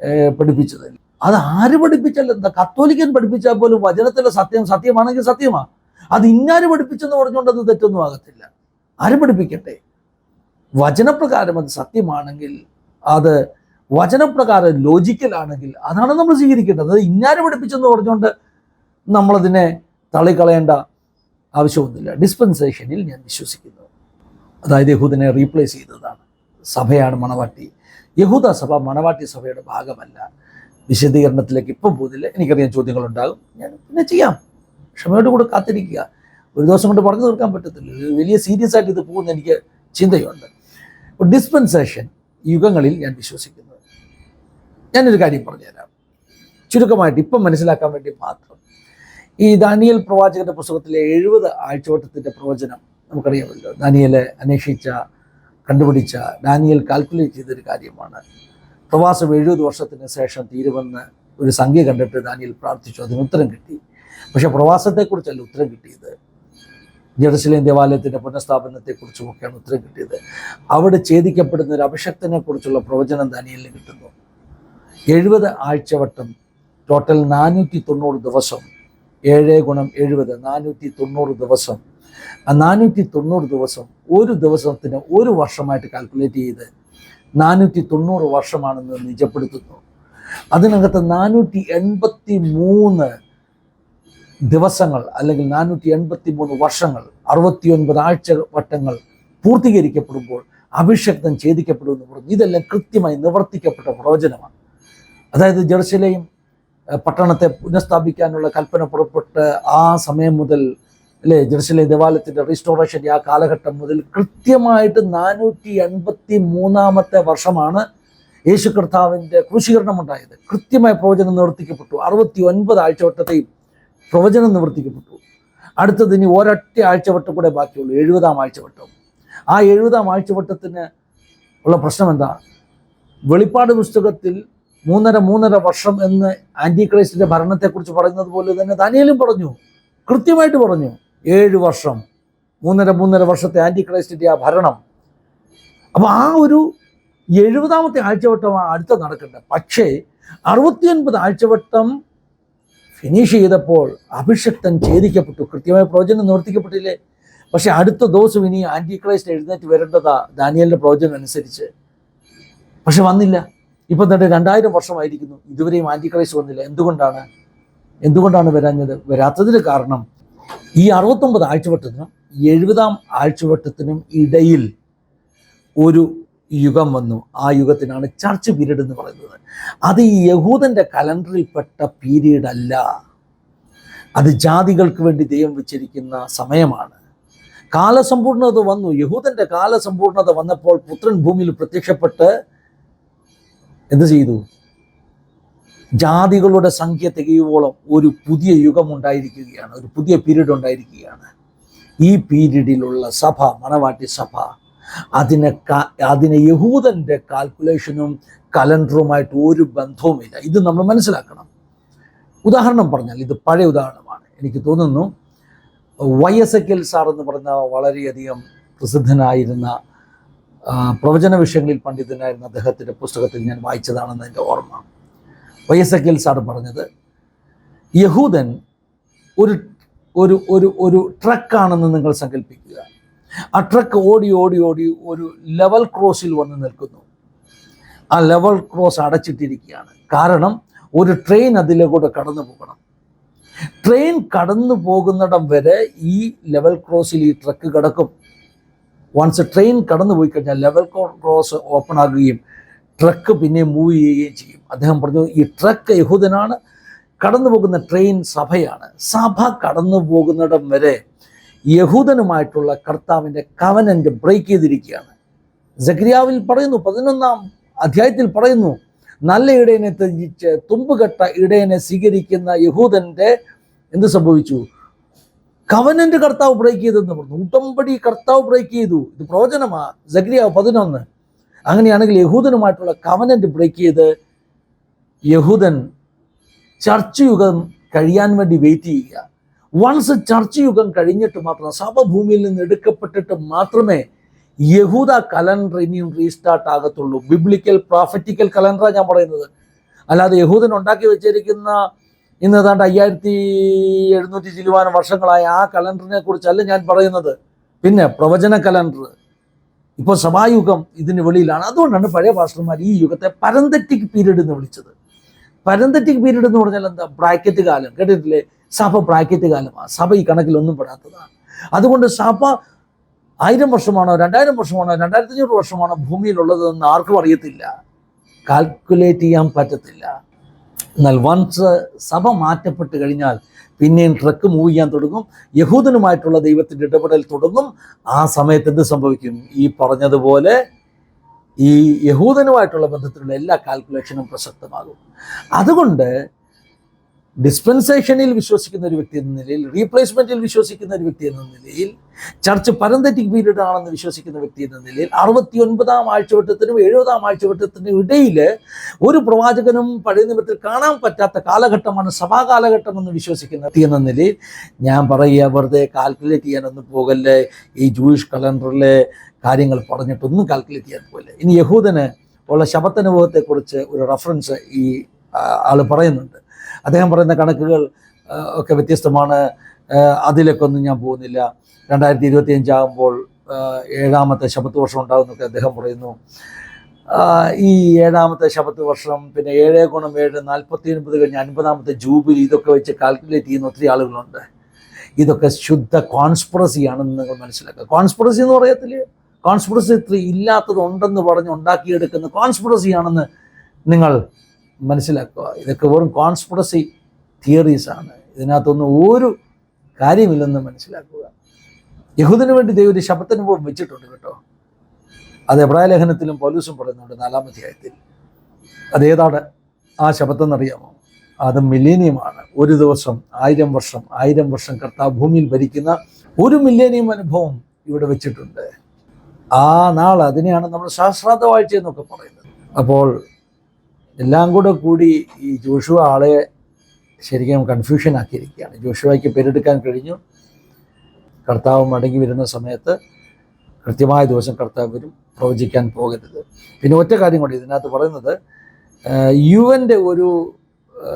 ഏഹ്, പഠിപ്പിച്ചത്. അത് ആര് പഠിപ്പിച്ചാലും എന്താ കത്തോലിക്കൻ പഠിപ്പിച്ചാൽ പോലും വചനത്തിലെ സത്യം സത്യമാണെങ്കിൽ സത്യമാണ് അത് ഇന്നാര് പഠിപ്പിച്ചെന്ന് പറഞ്ഞുകൊണ്ട് അത് തെറ്റൊന്നും ആകത്തില്ല. ആര് പഠിപ്പിക്കട്ടെ വചനപ്രകാരം അത് സത്യമാണെങ്കിൽ അത് വചനപ്രകാരം ലോജിക്കലാണെങ്കിൽ അതാണ് നമ്മൾ സ്വീകരിക്കേണ്ടത്. ഇന്നാര് പഠിപ്പിച്ചെന്ന് പറഞ്ഞുകൊണ്ട് നമ്മളതിനെ തള്ളിക്കളയേണ്ട ആവശ്യമൊന്നുമില്ല. ഡിസ്പെൻസേഷനിൽ ഞാൻ വിശ്വസിക്കുന്നു. അതായത് യഹൂദനെ റീപ്ലേസ് ചെയ്തതാണ്. സഭയാണ് മണവാട്ടി. യഹൂദ സഭ മണവാട്ടി സഭയുടെ ഭാഗമല്ല. വിശദീകരണത്തിലേക്ക് ഇപ്പം പോകുന്നില്ല എനിക്കറിയാം ചോദ്യങ്ങളുണ്ടാകും. ഞാൻ പിന്നെ ചെയ്യാം. ക്ഷമയോട് കൂടെ കാത്തിരിക്കുക. ഒരു ദിവസം കൊണ്ട് പറഞ്ഞു തീർക്കാൻ പറ്റത്തില്ല. വലിയ സീരിയസ് ആയിട്ട് ഇത് പോകുന്ന എനിക്ക് ചിന്തയുണ്ട്. ഡിസ്പെൻസേഷൻ യുഗങ്ങളിൽ ഞാൻ വിശ്വസിക്കുന്നത് ഞാനൊരു കാര്യം പറഞ്ഞുതരാം. ചുരുക്കമായിട്ട് ഇപ്പം മനസ്സിലാക്കാൻ വേണ്ടി മാത്രം. ഈ ദാനിയൽ പ്രവാചകന്റെ പുസ്തകത്തിലെ എഴുപത് ആഴ്ചവട്ടത്തിന്റെ പ്രവചനം നമുക്കറിയാമല്ലോ. ദാനിയലെ അന്വേഷിച്ച കണ്ടുപിടിച്ച ഡാനിയൽ കാൽക്കുലേറ്റ് ചെയ്തൊരു കാര്യമാണ്. പ്രവാസം എഴുപത് വർഷത്തിന് ശേഷം തീരുമെന്ന് ഒരു സംഖ്യ കണ്ടിട്ട് ദാനിയൽ പ്രാർത്ഥിച്ചു. അതിന് ഉത്തരം കിട്ടി. പക്ഷെ പ്രവാസത്തെക്കുറിച്ചല്ല ഉത്തരം കിട്ടിയത്. ജെറുസലേം ദേവാലയത്തിന്റെ പുനഃസ്ഥാപനത്തെക്കുറിച്ചുമൊക്കെയാണ് ഉത്തരം കിട്ടിയത്. അവിടെ ഛേദിക്കപ്പെടുന്ന ഒരു അഭിഷക്തനെ കുറിച്ചുള്ള പ്രവചനം ദാനിയലിന് കിട്ടുന്നു. എഴുപത് ആഴ്ചവട്ടം ടോട്ടൽ നാനൂറ്റി തൊണ്ണൂറ് ദിവസം ഏഴ് ഗുണം എഴുപത് നാനൂറ്റി തൊണ്ണൂറ് ദിവസം. ആ നാനൂറ്റി തൊണ്ണൂറ് ദിവസം ഒരു ദിവസത്തിന് ഒരു വർഷമായിട്ട് കാൽക്കുലേറ്റ് ചെയ്ത് നാനൂറ്റി തൊണ്ണൂറ് വർഷമാണെന്ന് നിജപ്പെടുത്തുന്നു. അതിനകത്ത് നാനൂറ്റി എൺപത്തി മൂന്ന് ദിവസങ്ങൾ അല്ലെങ്കിൽ നാനൂറ്റി എൺപത്തി മൂന്ന് വർഷങ്ങൾ അറുപത്തി ഒൻപത് ആഴ്ച വട്ടങ്ങൾ പൂർത്തീകരിക്കപ്പെടുമ്പോൾ അഭിഷക്തം ഛേദിക്കപ്പെടുമെന്ന് പറഞ്ഞു. ഇതെല്ലാം കൃത്യമായി നിവർത്തിക്കപ്പെട്ട പ്രവചനമാണ്. അതായത് ജെറുസലേം പട്ടണത്തെ പുനഃസ്ഥാപിക്കാനുള്ള കൽപ്പന പുറപ്പെട്ട് ആ സമയം മുതൽ അല്ലേ ജെറുസലേം ദേവാലയത്തിന്റെ റീസ്റ്റോറേഷൻ ആ കാലഘട്ടം മുതൽ കൃത്യമായിട്ട് നാനൂറ്റി എൺപത്തി മൂന്നാമത്തെ വർഷമാണ് യേശു കർത്താവിന്റെ ക്രൂശീകരണം ഉണ്ടായത്. കൃത്യമായ പ്രവചനം നിവർത്തിക്കപ്പെട്ടു. അറുപത്തി ഒൻപത് ആഴ്ചവട്ടത്തെയും പ്രവചനം നിവർത്തിക്കപ്പെട്ടു. അടുത്തത് ഇനി ഒരൊറ്റ ആഴ്ചവട്ടം കൂടെ ബാക്കിയുള്ളൂ. എഴുപതാം ആഴ്ചവട്ടം. ആ എഴുപതാം ആഴ്ചവട്ടത്തിന് ഉള്ള പ്രശ്നം എന്താ? വെളിപ്പാട് പുസ്തകത്തിൽ മൂന്നര മൂന്നര വർഷം എന്ന് ആന്റി ക്രൈസ്റ്റിന്റെ ഭരണത്തെക്കുറിച്ച് പറയുന്നത് പോലെ തന്നെ ദാനിയേലും പറഞ്ഞു. കൃത്യമായിട്ട് പറഞ്ഞു. ഏഴ് വർഷം. മൂന്നര മൂന്നര വർഷത്തെ ആന്റി ക്രൈസ്റ്റിന്റെ ആ ഭരണം. അപ്പോൾ ആ ഒരു എഴുപതാമത്തെ ആഴ്ചവട്ടമാണ് അടുത്ത നടക്കേണ്ടത് പക്ഷേ അറുപത്തിയൊൻപത് ആഴ്ചവട്ടം ഫിനിഷ് ചെയ്തപ്പോൾ അഭിഷക്തൻ ഛേദിക്കപ്പെട്ടു. കൃത്യമായ പ്രവചനം നിവർത്തിക്കപ്പെട്ടില്ലേ? പക്ഷെ അടുത്ത ദിവസം ഇനി ആന്റി ക്രൈസ്റ്റ് എഴുന്നേറ്റ് വരേണ്ടതാ ദാനിയലിന്റെ പ്രവചനം അനുസരിച്ച്. പക്ഷെ വന്നില്ല. ഇപ്പം തന്നെ രണ്ടായിരം വർഷമായിരിക്കുന്നു. ഇതുവരെയും ആന്റി ക്രൈസ്റ്റ് വന്നില്ല. എന്തുകൊണ്ടാണ്? എന്തുകൊണ്ടാണ് വരാഞ്ഞത്? വരാത്തതിന് കാരണം ഈ അറുപത്തൊമ്പത് ആഴ്ചവട്ടത്തിനും എഴുപതാം ആഴ്ചവട്ടത്തിനും ഇടയിൽ ഒരു യുഗം വന്നു. ആ യുഗത്തിനാണ് ചർച്ച് പീരീഡ് എന്ന് പറയുന്നത്. അത് ഈ യഹൂദന്റെ കലണ്ടറിൽപ്പെട്ട പീരീഡ് അല്ല. അത് ജാതികൾക്ക് വേണ്ടി ദൈവം വെച്ചിരിക്കുന്ന സമയമാണ്. കാലസമ്പൂർണത വന്നു. യഹൂദന്റെ കാലസമ്പൂർണത വന്നപ്പോൾ പുത്രൻ ഭൂമിയിൽ പ്രത്യക്ഷപ്പെട്ട് എന്ത് ചെയ്തു? ജാതികളുടെ സംഖ്യ തികയുവോളം ഒരു പുതിയ യുഗം ഉണ്ടായിരിക്കുകയാണ്. ഒരു പുതിയ പീരീഡ് ഉണ്ടായിരിക്കുകയാണ്. ഈ പീരീഡിലുള്ള സഭ മണവാട്ടി സഭ അതിനെ അതിനെ യഹൂദന്റെ കാൽക്കുലേഷനും കലണ്ടറുമായിട്ട് ഒരു ബന്ധവുമില്ല. ഇത് നമ്മൾ മനസ്സിലാക്കണം. ഉദാഹരണം പറഞ്ഞാൽ ഇത് പഴയ ഉദാഹരണമാണ്. എനിക്ക് തോന്നുന്നു വൈ എസ് എ കെൽ സാർ എന്ന് പറഞ്ഞ വളരെയധികം പ്രസിദ്ധനായിരുന്ന പ്രവചന വിഷയങ്ങളിൽ പണ്ഡിതനായിരുന്ന അദ്ദേഹത്തിന്റെ പുസ്തകത്തിൽ ഞാൻ വായിച്ചതാണെന്ന് എന്റെ ഓർമ്മ. വൈ എസ് എ കെൽ സാർ പറഞ്ഞത് യഹൂദൻ ഒരു ഒരു ഒരു ഒരു ട്രക്കാണെന്ന് നിങ്ങൾ സങ്കല്പിക്കുക ആ ട്രക്ക് ഓടി ഓടി ഓടി ഒരു ലെവൽ ക്രോസിൽ വന്ന് നിൽക്കുന്നു. ആ ലെവൽ ക്രോസ് അടച്ചിട്ടിരിക്കുകയാണ്. കാരണം ഒരു ട്രെയിൻ അതിലൂടെ കടന്നു പോകണം. ട്രെയിൻ കടന്നു പോകുന്നിടം വരെ ഈ ലെവൽ ക്രോസിൽ ഈ ട്രക്ക് കിടക്കും. വൺസ് ട്രെയിൻ കടന്നു പോയി കഴിഞ്ഞാൽ ലെവൽ ക്രോസ് ഓപ്പൺ ആകുകയും ട്രക്ക് പിന്നെ മൂവ് ചെയ്യുകയും ചെയ്യും. അദ്ദേഹം പറഞ്ഞു ഈ ട്രക്ക് യഹൂദനാണ്. കടന്നു പോകുന്ന ട്രെയിൻ സഭയാണ്. സഭ കടന്നു പോകുന്നിടം വരെ യഹൂദനുമായിട്ടുള്ള കർത്താവിന്റെ കവനന്റ് ബ്രേക്ക് ചെയ്തിരിക്കുകയാണ്. സക്രിയാവിൽ പറയുന്നു പതിനൊന്നാം അധ്യായത്തിൽ പറയുന്നു നല്ല ഇടയനെ ത്യജിച്ച് തുമ്പുകെട്ട ഇടയനെ സ്വീകരിക്കുന്ന യഹൂദന്റെ എന്ത് സംഭവിച്ചു? കവനന്റ് കർത്താവ് ബ്രേക്ക് ചെയ്തെന്ന് പറഞ്ഞു. ഉടമ്പടി കർത്താവ് ബ്രേക്ക് ചെയ്തു. ഇത് പ്രവചനമാ ജഗ്രിയാവ് പതിനൊന്ന്. അങ്ങനെയാണെങ്കിൽ യഹൂദനുമായിട്ടുള്ള കവനന്റ് ബ്രേക്ക് ചെയ്ത് യഹൂദൻ ചർച്ചയുഗം കഴിയാൻ വേണ്ടി വെയിറ്റ് ചെയ്യുക. വൺസ് ചർച്ച് യുഗം കഴിഞ്ഞിട്ട് മാത്രം സഭഭൂമിയിൽ നിന്ന് എടുക്കപ്പെട്ടിട്ട് മാത്രമേ യഹൂദ കലണ്ടർ ഇനിയും റീസ്റ്റാർട്ട് ആകത്തുള്ളൂ. ബിബ്ലിക്കൽ പ്രോഫറ്റിക്കൽ കലണ്ടറാണ് ഞാൻ പറയുന്നത്. അല്ലാതെ യഹൂദൻ ഉണ്ടാക്കി വെച്ചിരിക്കുന്ന ഇന്ന് ഏതാണ്ട് അയ്യായിരത്തി എഴുന്നൂറ്റി ചില്ലുവാനം വർഷങ്ങളായ ആ കലണ്ടറിനെ കുറിച്ചല്ല ഞാൻ പറയുന്നത്. പിന്നെ പ്രവചന കലണ്ടർ ഇപ്പോൾ സഭായുഗം ഇതിന് വെളിയിലാണ്. അതുകൊണ്ടാണ് പഴയ പാസ്റ്റർമാർ ഈ യുഗത്തെ പരന്തറ്റിക് പീരീഡ് എന്ന് വിളിച്ചത്. പരന്തറ്റിക് പീരീഡ് എന്ന് പറഞ്ഞാൽ എന്താ? ബ്രാക്കറ്റ് കാലം. കേട്ടിട്ടില്ലേ? സഭ ബ്രാക്കറ്റ് കാലമാണ്. സഭ ഈ കണക്കിലൊന്നും പെടാത്തതാണ്. അതുകൊണ്ട് സഭ ആയിരം വർഷമാണോ രണ്ടായിരം വർഷമാണോ രണ്ടായിരത്തി അഞ്ഞൂറ് വർഷമാണോ ഭൂമിയിലുള്ളതെന്ന് ആർക്കും അറിയത്തില്ല. കാൽക്കുലേറ്റ് ചെയ്യാൻ പറ്റത്തില്ല. എന്നാൽ വൺസ് സഭ മാറ്റപ്പെട്ട് കഴിഞ്ഞാൽ പിന്നെയും ട്രക്ക് മൂവ് ചെയ്യാൻ തുടങ്ങും. യഹൂദനുമായിട്ടുള്ള ദൈവത്തിന്റെ ഇടപെടൽ തുടങ്ങും. ആ സമയത്ത് എന്ത് സംഭവിക്കും? ഈ പറഞ്ഞതുപോലെ ഈ യഹൂദനുമായിട്ടുള്ള ബന്ധത്തിലുള്ള എല്ലാ കാൽക്കുലേഷനും പ്രസക്തമാകും. അതുകൊണ്ട് ഡിസ്പെൻസേഷനിൽ വിശ്വസിക്കുന്ന ഒരു വ്യക്തി എന്ന നിലയിൽ റീപ്ലേസ്മെന്റിൽ വിശ്വസിക്കുന്ന ഒരു വ്യക്തി എന്ന നിലയിൽ ചർച്ച് പരന്തറ്റിക് പീരീഡ് ആണെന്ന് വിശ്വസിക്കുന്ന വ്യക്തി എന്ന നിലയിൽ അറുപത്തി ഒൻപതാം ആഴ്ചവട്ടത്തിനും എഴുപതാം ആഴ്ചവട്ടത്തിനും ഇടയിൽ ഒരു പ്രവാചകനും പഴയ നിയമത്തിൽ കാണാൻ പറ്റാത്ത കാലഘട്ടമാണ് സഭാ കാലഘട്ടം എന്ന് വിശ്വസിക്കുന്ന വ്യക്തി എന്ന നിലയിൽ ഞാൻ പറയുക വെറുതെ കാൽക്കുലേറ്റ് ചെയ്യാനൊന്നും പോകല്ലേ ഈ ജൂയിഷ് കലണ്ടറിലെ കാര്യങ്ങൾ പറഞ്ഞിട്ടൊന്നും കാൽക്കുലേറ്റ് ചെയ്യാൻ പോകല്ലേ. ഇനി യഹൂദന് ഉള്ള ശബത്തനുഭവത്തെക്കുറിച്ച് ഒരു റെഫറൻസ് ഈ ആൾ പറയുന്നുണ്ട്. അദ്ദേഹം പറയുന്ന കണക്കുകൾ ഒക്കെ വ്യത്യസ്തമാണ്. അതിലൊക്കെ ഒന്നും ഞാൻ പോകുന്നില്ല. രണ്ടായിരത്തി ഇരുപത്തി അഞ്ചാകുമ്പോൾ ഏഴാമത്തെ ശബത്ത് വർഷം ഉണ്ടാകുന്നൊക്കെ അദ്ദേഹം പറയുന്നു. ഈ ഏഴാമത്തെ ശബത്ത് വർഷം പിന്നെ ഏഴ് ഗുണം ഏഴ് നാൽപ്പത്തി ഒൻപത് കഴിഞ്ഞ് അൻപതാമത്തെ ജൂബിലി ഇതൊക്കെ വെച്ച് കാൽക്കുലേറ്റ് ചെയ്യുന്ന ഒത്തിരി ആളുകളുണ്ട്. ഇതൊക്കെ ശുദ്ധ കോൺസ്പിറസി ആണെന്ന് നിങ്ങൾ മനസ്സിലാക്കുക. കോൺസ്പിറസി എന്ന് പറയത്തില്ലേ? കോൺസ്പിറസി ഇല്ലാത്തത് ഉണ്ടെന്ന് പറഞ്ഞ് ഉണ്ടാക്കിയെടുക്കുന്ന കോൺസ്പിറസി ആണെന്ന് നിങ്ങൾ മനസ്സിലാക്കുക. ഇതൊക്കെ വെറും കോൺസ്പിറസി തിയറീസ് ആണ്. ഇതിനകത്തൊന്നും ഒരു കാര്യമില്ലെന്ന് മനസ്സിലാക്കുക. യഹൂദിന് വേണ്ടി ദൈവം ഒരു ശബ്ദനുഭവം വെച്ചിട്ടുണ്ട് കേട്ടോ. അത് എബ്രായ ലേഖനത്തിലും പോലീസും പറയുന്നുണ്ട് നാലാം അധ്യായത്തിൽ. അതേതാണ് ആ ശബ്ദം എന്നറിയാമോ അത് മില്ലേനിയമാണ് ഒരു ദിവസം ആയിരം വർഷം ആയിരം വർഷം കർത്താവ് ഭൂമിയിൽ ഭരിക്കുന്ന ഒരു മില്ലേനിയം അനുഭവം ഇവിടെ വെച്ചിട്ടുണ്ട്. ആ നാൾ അതിനെയാണ് നമ്മൾ ശാസ്ത്രാർത്ഥ വാഴ്ച എന്നൊക്കെ പറയുന്നത്. അപ്പോൾ എല്ലാം കൂടെ കൂടി ഈ ജോഷുവ ആളെ ശരിക്കും കൺഫ്യൂഷൻ ആക്കിയിരിക്കുകയാണ്. ജോഷുവയ്ക്ക് പേരെടുക്കാൻ കഴിഞ്ഞു. കർത്താവ് മടങ്ങി വരുന്ന സമയത്ത് കൃത്യമായ ദിവസം കർത്താവ് വരും. പ്രവചിക്കാൻ പോകരുത്. പിന്നെ ഒറ്റ കാര്യം കൂടി ഇതിനകത്ത് പറയുന്നത് യു എന്റെ ഒരു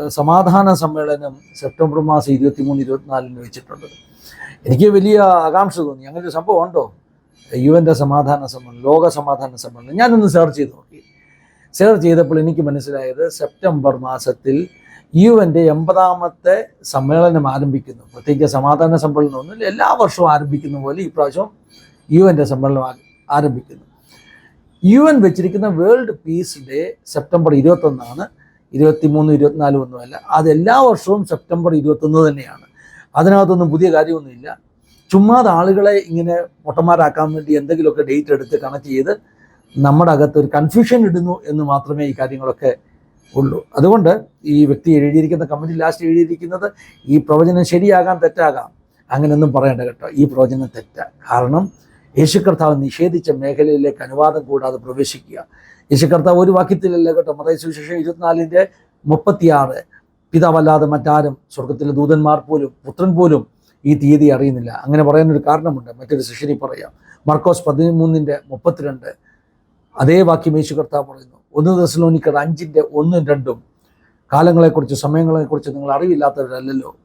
സമാധാന സമ്മേളനം സെപ്റ്റംബർ മാസം ഇരുപത്തി മൂന്ന് ഇരുപത്തിനാലിന് വെച്ചിട്ടുണ്ട്. എനിക്ക് വലിയ ആകാംക്ഷ തോന്നി. അങ്ങനെ ഒരു സംഭവം ഉണ്ടോ? യു എന്റെ സമാധാന സമ്മേളനം ലോക സമാധാന സമ്മേളനം. ഞാനൊന്ന് സെർച്ച് ചെയ്ത് നോക്കി. സെർച്ച് ചെയ്തപ്പോൾ എനിക്ക് മനസ്സിലായത് സെപ്റ്റംബർ മാസത്തിൽ യു എന്റെ എൺപതാമത്തെ സമ്മേളനം ആരംഭിക്കുന്നു. പ്രത്യേകിച്ച് സമാധാന സമ്മേളനം ഒന്നുമില്ല എല്ലാ വർഷവും ആരംഭിക്കുന്ന പോലെ ഈ പ്രാവശ്യം യു എന്റെ സമ്മേളനം ആരംഭിക്കുന്നു. യു എൻ വെച്ചിരിക്കുന്ന വേൾഡ് പീസ് ഡേ സെപ്റ്റംബർ ഇരുപത്തൊന്നാണ്. ഇരുപത്തിമൂന്ന് ഇരുപത്തിനാലും ഒന്നുമല്ല അത് എല്ലാ വർഷവും സെപ്റ്റംബർ ഇരുപത്തൊന്ന് തന്നെയാണ്. അതിനകത്തൊന്നും പുതിയ കാര്യമൊന്നുമില്ല. ചുമ്മാതെ ആളുകളെ ഇങ്ങനെ പൊട്ടന്മാരാക്കാൻ വേണ്ടി എന്തെങ്കിലുമൊക്കെ ഡേറ്റ് എടുത്ത് കണക്ട് ചെയ്ത് നമ്മുടെ അകത്ത് ഒരു കൺഫ്യൂഷൻ ഇടുന്നു എന്ന് മാത്രമേ ഈ കാര്യങ്ങളൊക്കെ ഉള്ളൂ. അതുകൊണ്ട് ഈ വ്യക്തി എഴുതിയിരിക്കുന്ന കമ്മിറ്റി ലാസ്റ്റ് എഴുതിയിരിക്കുന്നത് ഈ പ്രവചനം ശരിയാകാം തെറ്റാകാം. അങ്ങനെയൊന്നും പറയേണ്ട കേട്ടോ. ഈ പ്രവചനം തെറ്റാ. കാരണം യേശു കർത്താവ് നിഷേധിച്ച മേഖലയിലേക്ക് അനുവാദം കൂടാതെ പ്രവേശിക്കുക. യേശു കർത്താവ് ഒരു വാക്യത്തിലല്ല കേട്ടോ മതയ സുവിശേഷം ഇരുപത്തിനാലിന്റെ മുപ്പത്തിയാറ്. പിതാവല്ലാതെ മറ്റാരും സ്വർഗത്തിലെ ദൂതന്മാർ പോലും പുത്രൻ പോലും ഈ തീയതി അറിയുന്നില്ല. അങ്ങനെ പറയാനൊരു കാരണമുണ്ട്. മറ്റൊരു ശിഷ്യനി പറയാം. മർക്കോസ് പതിമൂന്നിന്റെ മുപ്പത്തിരണ്ട്. അതേ വാക്യം യേശു കർത്താവ് പറയുന്നു. ഒന്ന് ദശലോനിക്കർ അഞ്ചിന്റെ ഒന്നും രണ്ടും കാലങ്ങളെക്കുറിച്ച് സമയങ്ങളെക്കുറിച്ച് നിങ്ങൾ അറിവില്ലാത്തവരല്ലല്ലോ.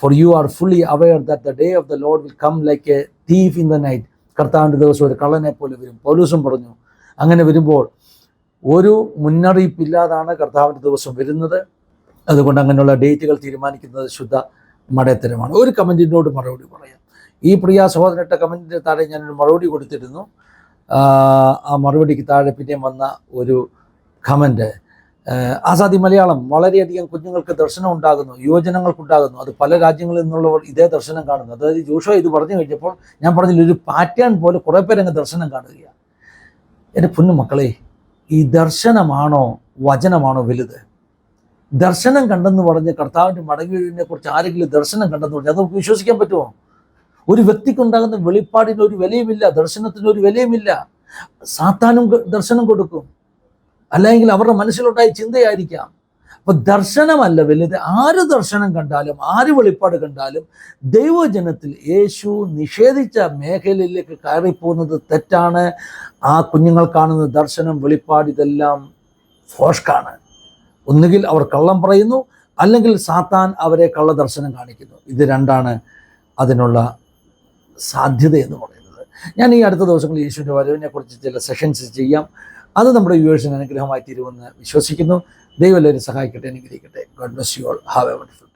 For you are fully aware that the day of the Lord will come like a thief in the night കർത്താവിന്റെ ദിവസം ഒരു കള്ളനെ പോലെ വരും. പൗലൂസും പറഞ്ഞു അങ്ങനെ വരുമ്പോൾ ഒരു മുന്നറിയിപ്പില്ലാതാണ് കർത്താവിന്റെ ദിവസം വരുന്നത്. അതുകൊണ്ട് അങ്ങനെയുള്ള ഡേറ്റുകൾ തീരുമാനിക്കുന്നത് ശുദ്ധ മടയത്തരമാണ്. ഒരു കമന്റിനോട് മറുപടി പറയാം. ഈ പ്രിയ സഹോദരട്ട കമന്റിന്റെ താഴെ ഞാനൊരു മറുപടി കൊടുത്തിരുന്നു. ആ, മറുപടിക്ക് താഴെ പിന്നെയും വന്ന ഒരു കമന്റ് ആസാദി മലയാളം വളരെയധികം കുഞ്ഞുങ്ങൾക്ക് ദർശനം ഉണ്ടാകുന്നു യുവജനങ്ങൾക്കുണ്ടാകുന്നു. അത് പല രാജ്യങ്ങളിൽ നിന്നുള്ളവർ ഇതേ ദർശനം കാണുന്നു. അതായത് ജോഷോ ഇത് പറഞ്ഞു കഴിഞ്ഞപ്പോൾ ഞാൻ പറഞ്ഞില്ല ഒരു പാറ്റേൺ പോലെ കുറേ പേരങ്ങ് ദർശനം കാണുകയാണ്. എന്റെ പൊന്നു മക്കളെ ഈ ദർശനമാണോ വചനമാണോ വലുത്? ദർശനം കണ്ടെന്ന് പറഞ്ഞ് കർത്താവിന്റെ മടങ്ങിയതിനെ കുറിച്ച് ആരെങ്കിലും ദർശനം കണ്ടെന്ന് പറഞ്ഞാൽ അത് വിശ്വസിക്കാൻ പറ്റുമോ? ഒരു വ്യക്തിക്കുണ്ടാകുന്ന വെളിപ്പാടിന് ഒരു വിലയുമില്ല ദർശനത്തിന് ഒരു വിലയുമില്ല. സാത്താനും ദർശനം കൊടുക്കും. അല്ലെങ്കിൽ അവരുടെ മനസ്സിലുണ്ടായ ചിന്തയായിരിക്കാം. അപ്പൊ ദർശനമല്ല വലുത്. ആര് ദർശനം കണ്ടാലും ആര് വെളിപ്പാട് കണ്ടാലും ദൈവജനത്തിൽ യേശു നിഷേധിച്ച മേഖലയിലേക്ക് കയറിപ്പോകുന്നത് തെറ്റാണ്. ആ കുഞ്ഞുങ്ങൾ കാണുന്ന ദർശനം വെളിപ്പാട് ഇതെല്ലാം ഫോഷ്കാണ്. ഒന്നുകിൽ അവർ കള്ളം പറയുന്നു അല്ലെങ്കിൽ സാത്താൻ അവരെ കള്ള ദർശനം കാണിക്കുന്നു. ഇത് രണ്ടാണ് അതിനുള്ള സാധ്യത എന്ന് പറയുന്നത്. ഞാൻ ഈ അടുത്ത ദിവസങ്ങളിൽ യേശുവിന്റെ വരവിനെ കുറിച്ച് ചില സെഷൻസ് ചെയ്യാം. അത് നമ്മുടെ വ്യൂവേഴ്സിന് അനുഗ്രഹമായി തീരുമെന്ന് വിശ്വസിക്കുന്നു. ദൈവം എല്ലാവരും സഹായിക്കട്ടെ അനുഗ്രഹിക്കട്ടെ. God bless you all have a wonderful